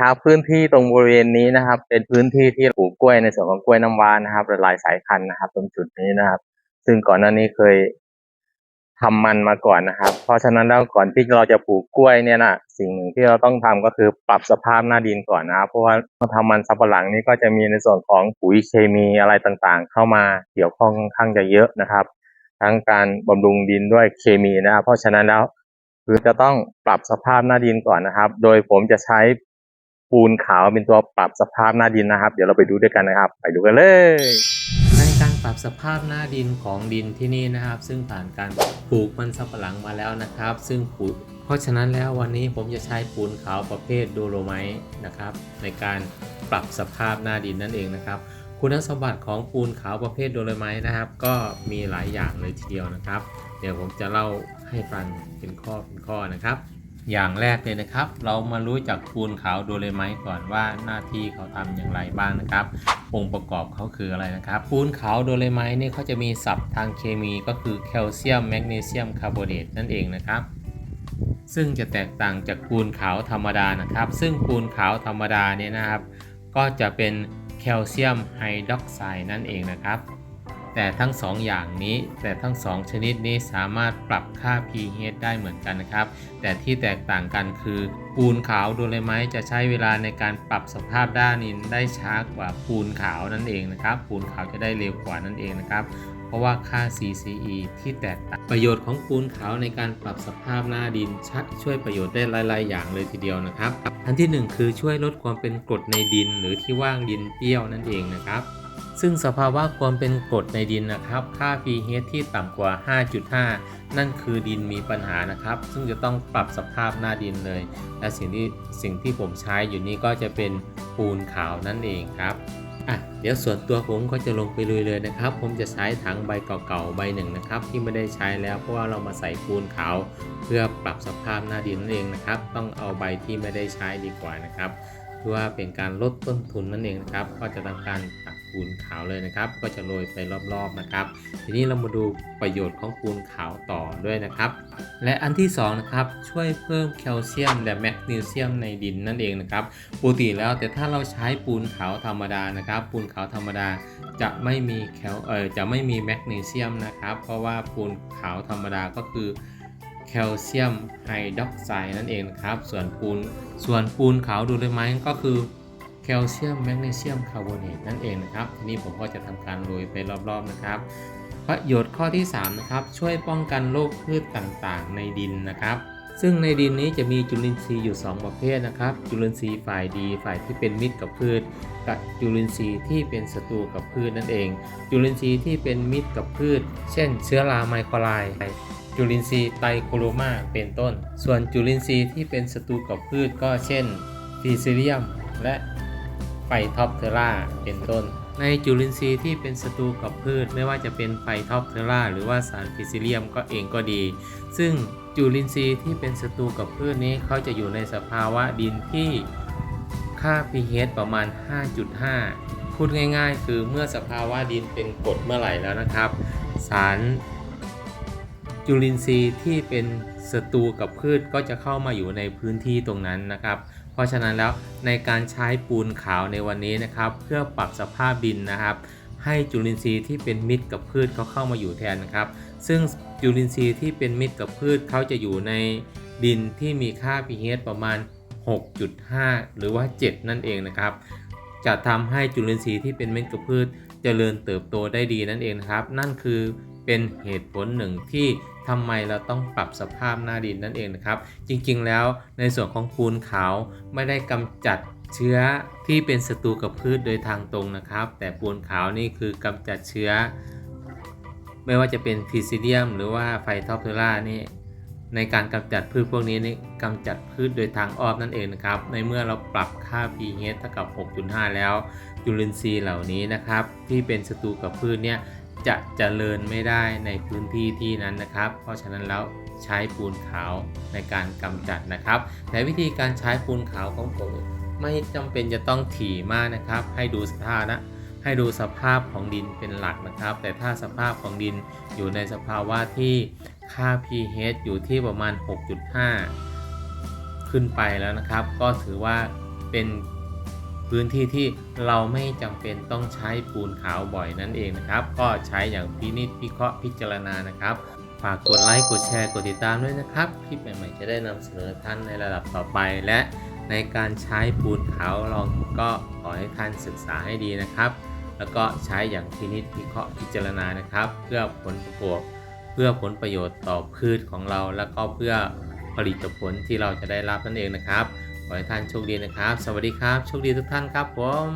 ครับพื้นที่ตรงบริเวณนี้นะครับ เป็นพื้นที่ที่ปลูกกล้วยในส่วนของกล้วยน้ำว้านะครับหลายสายพันธุ์นะครับ ตรงจุดนี้นะครับ ซึ่งก่อนหน้านี้เคยทำมันมาก่อนนะครับ เพราะฉะนั้นแล้วก่อนที่เราจะปลูกกล้วยเนี่ยนะสิ่งหนึ่งที่เราต้องทำก็คือปรับสภาพหน้าดินก่อนนะครับเพราะว่าเราทำมันสับปะหลังนี่ก็จะมีในส่วนของปุ๋ยเคมีอะไรต่างๆ เข้ามาเกี่ยวข้องค่อนข้างจะเยอะนะครับ ทั้งการบำรุงดินด้วยเคมีนะครับ เพราะฉะนั้นแล้วคือจะต้องปรับสภาพหน้าดินก่อนนะครับ โดยผมจะใช้ ปูนขาวเป็นตัวปรับสภาพหน้าดินนะครับ เดี๋ยวเราไปดูด้วยกันนะครับ ไปดูกันเลยในการปรับสภาพหน้าดินของดินที่นี่นะครับ ซึ่งผ่านการปลูกมันสำปะหลังมาแล้วนะครับ ซึ่งปูเพราะฉะนั้นแล้ววันนี้ผมจะใช้ปูนขาวประเภทโดโลไมต์นะครับ ในการปรับสภาพหน้าดินนั่นเองนะครับ คุณสมบัติของปูนขาวประเภทโดโลไมต์นะครับ ก็มีหลายอย่างเลยทีเดียวนะครับ เดี๋ยวผมจะเล่าให้ฟังเป็นข้อเป็นข้อนะครับ อย่างแรกเลยนะครับ เรามารู้จักปูนขาวโดเลไมต์ก่อนว่าหน้าที่เขาทำอย่างไรบ้างนะครับ องค์ประกอบเขาคืออะไรนะครับ ปูนขาวโดเลไมต์นี่เขาจะมีศัพท์ทางเคมีก็คือแคลเซียมแมกนีเซียมคาร์บอเนตนั่นเองนะครับ ซึ่งจะแตกต่างจากปูนขาวธรรมดานะครับ ซึ่งปูนขาวธรรมดาเนี่ยนะครับ ก็จะเป็นแคลเซียมไฮดรอกไซด์นั่นเองนะครับ แต่ทั้งสองอย่างนี้แต่ทั้งสองชนิดนี้สามารถปรับค่า pH ได้เหมือนกันนะครับ แต่ที่แตกต่างกันคือปูนขาวโดเลไมต์จะใช้เวลาในการปรับสภาพด้านดินได้ช้ากว่าปูนขาวนั่นเองนะครับ ปูนขาวจะได้เร็วกว่านั่นเองนะครับ เพราะว่าค่า CCE ที่แตกต่างประโยชน์ของปูนขาวในการปรับสภาพหน้าดินชัดช่วยประโยชน์ได้หลาย ๆ อย่างเลยทีเดียวนะครับ อันที่หนึ่งคือช่วยลดความเป็นกรดในดิน หรือที่ว่างดินเปรี้ยวนั่นเองนะครับ ซึ่งสภาวะความเป็นกรดในดินนะครับ ค่า pH ที่ต่ำกว่า 5.5 นั่นคือดินมีปัญหานะครับ ซึ่งจะต้องปรับสภาพหน้าดินเลย และสิ่งที่สิ่งที่ผมใช้อยู่นี้ก็จะเป็นปูนขาวนั่นเองครับอะเดี๋ยวส่วนตัวผมก็จะลงไปลุยเลยนะครับ ผมจะใช้ถังใบเก่าๆใบหนึ่งนะครับ ที่ไม่ได้ใช้แล้วเพราะว่าเรามาใส่ปูนขาว เพื่อปรับสภาพหน้าดินนั่นเองนะครับ ต้องเอาใบที่ไม่ได้ใช้ดีกว่านะครับ เพื่อว่าเป็นการลดต้นทุนนั่นเองนะครับ ก็จะทำการตักปูนขาวเลยนะครับ ก็จะโรยไปรอบๆนะครับ ทีนี้เรามาดูประโยชน์ของปูนขาวต่อด้วยนะครับ และอันที่สองนะครับช่วยเพิ่มแคลเซียมและแมกนีเซียมในดินนั่นเองนะครับปกติแล้วแต่ถ้าเราใช้ปูนขาวธรรมดานะครับ ปูนขาวธรรมดาจะไม่มีแคลเออจะไม่มีแมกนีเซียมนะครับ เพราะว่าปูนขาวธรรมดาก็คือ แคลเซียมไฮดรอกไซด์นั่นเองนะครับ ส่วนปูนส่วนปูนขาวดูเลยไหมก็คือแคลเซียมแมกนีเซียมคาร์บอเนตนั่นเองนะครับทีนี้ผมก็จะทำการโรยไปรอบๆนะครับประโยชน์ข้อที่3นะครับช่วยป้องกันโรคพืชต่างๆ ในดินนะครับ ซึ่งในดินนี้จะมีจุลินทรีย์อยู่ 2 ประเภทนะครับ จุลินทรีย์ฝ่ายดีฝ่ายที่เป็นมิตรกับพืช กับจุลินทรีย์ที่เป็นศัตรูกับพืชนั่นเอง จุลินทรีย์ที่เป็นมิตรกับพืช เช่น เชื้อราไมโครไลจุลินทรีย์ไตรโคโรมาเป็นต้น ส่วนจุลินทรีย์ที่เป็นศัตรูกับพืชก็เช่นฟีซิเลียม และไฟท็อปเทอร่าเป็นต้น ในจุลินทรีย์ที่เป็นศัตรูกับพืช ไม่ว่าจะเป็นไฟท็อปเทอร่าหรือว่าสารฟิซิเลียมก็เองก็ดี ซึ่งจุลินทรีย์ที่เป็นศัตรูกับพืชนี้เขาจะอยู่ในสภาวะดินที่ค่า pH ประมาณ 5.5 พูดง่าย ๆ คือเมื่อสภาวะดินเป็นกรดเมื่อไหร่แล้วนะครับ สารจุลินทรีย์ที่เป็นศัตรูกับพืชก็จะเข้ามาอยู่ในพื้นที่ตรงนั้นนะครับ ราะฉะนั้นแล้วในการใช้ปูนขาวในวันนี้นะครับ เพื่อปรับสภาพดินนะครับ ให้จุลินทรีย์ที่เป็นมิตรกับพืชเขาเข้ามาอยู่แทนนะครับ ซึ่งจุลินทรีย์ที่เป็นมิตรกับพืชเขาจะอยู่ในดินที่มีค่า pH ประมาณ 6.5 หรือว่า 7 นั่นเองนะครับ จะทำให้จุลินทรีย์ที่เป็นมิตรกับพืชเจริญเติบโตได้ดีนั่นเองนะครับ นั่นคือเป็นเหตุผลหนึ่งที่ ทำไมเราต้องปรับสภาพหน้าดินนั่นเองนะครับ จริงๆแล้วในส่วนของปูนขาวไม่ได้กำจัดเชื้อที่เป็นศัตรูกับพืชโดยทางตรงนะครับ แต่ปูนขาวนี่คือกำจัดเชื้อ ไม่ว่าจะเป็นฟิซิเดียม หรือว่าไฟทอปเทอร่านี่ในการกำจัดพืชพวกนี้นี่กำจัดพืชโดยทางอ้อมนั่นเองนะครับ ในเมื่อเราปรับค่า pH เท่ากับ 6.5 แล้ว จุลินทรีย์เหล่านี้นะครับ ที่เป็นศัตรูกับพืชเนี่ย จะเจริญไม่ได้ในพื้นที่ที่นั้นนะครับ เพราะฉะนั้นแล้วใช้ปูนขาวในการกำจัดนะครับ แต่วิธีการใช้ปูนขาวของผมไม่จำเป็นจะต้องถี่มากนะครับ ให้ดูสภาพนะให้ดูสภาพของดินเป็นหลักนะครับ แต่ถ้าสภาพของดินอยู่ในสภาวะที่ค่า pH อยู่ที่ประมาณ 6.5 ขึ้นไปแล้วนะครับ ก็ถือว่าเป็น พื้นที่ที่เราไม่จำเป็นต้องใช้ปูนขาวบ่อยนั่นเองนะครับ ก็ใช้อย่างพินิจพิเคราะห์พิจารณานะครับ ฝากกดไลค์กดแชร์กดติดตามด้วยนะครับคลิปใหม่ๆจะได้นำเสนอท่านในระดับต่อไปและในการใช้ปูนขาวลองก็ขอให้ท่านศึกษาให้ดีนะครับ แล้วก็ใช้อย่างพินิจพิเคราะห์พิจารณานะครับ เพื่อผลประกอบเพื่อผลประโยชน์ต่อพืชของเรา แล้วก็เพื่อผลิตผลที่เราจะได้รับนั่นเองนะครับ ขอให้ท่านโชคดีนะครับ สวัสดีครับ โชคดีทุกท่านครับผม